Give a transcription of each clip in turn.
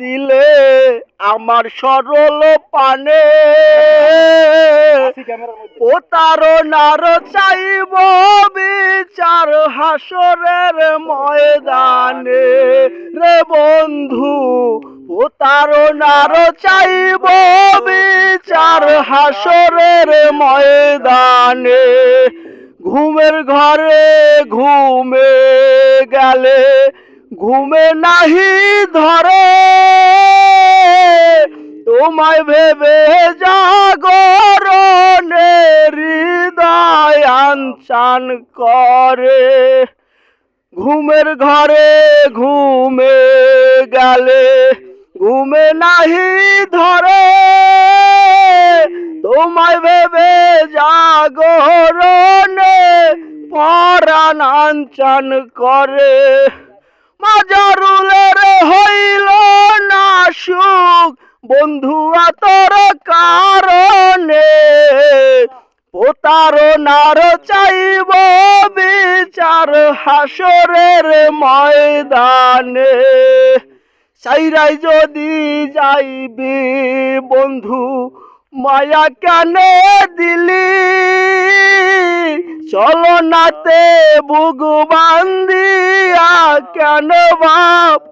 দিলে আমার সরল পানে। প্রতারণার চাইব বিচার হাসরের ময়দানে। রে বন্ধু প্রতারণার চাইব বিচার হাসরের ময়দানে। ঘুমের ঘরে ঘুমে গেলে ঘুমে নাহি ধরে। তোমায় ভেবে জাগরণে হৃদয় আনচান করে। ঘুমের ঘরে ঘুমে গেলে, ঘুমে নাহি ধরে। তোমায় ভেবে জাগরণে পরাণ আনচান করে। মাজারুলের হইল না সুখ। বন্ধুয়া তোর কারণে প্রতারণার চাইব বিচার হাসরের ময়দানে। সাইরাই যদি যাইবি, বন্ধু, মায়া কেন দিলি? চলো নাতে বুক বান্দিয়া কেন বা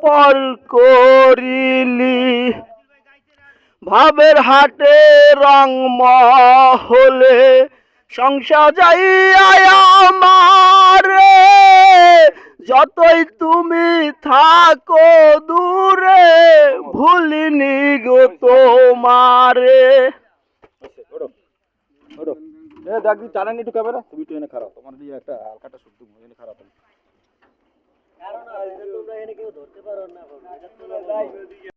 পর করিলি? ভাবের হাটে রং মহলে সংসার যাইয়া আমার। যতই তুমি থাকো দূরে, ভুলিনি গো তোমারে। এ দেখ দি টানা একটু ক্যামেরা তুমি একটু এনে খারাপ তোমার দিয়ে একটা হালকাটা শুদ্ধ এনে খারাপ কারণ তোমরা এনে কেউ ধরতে পারো না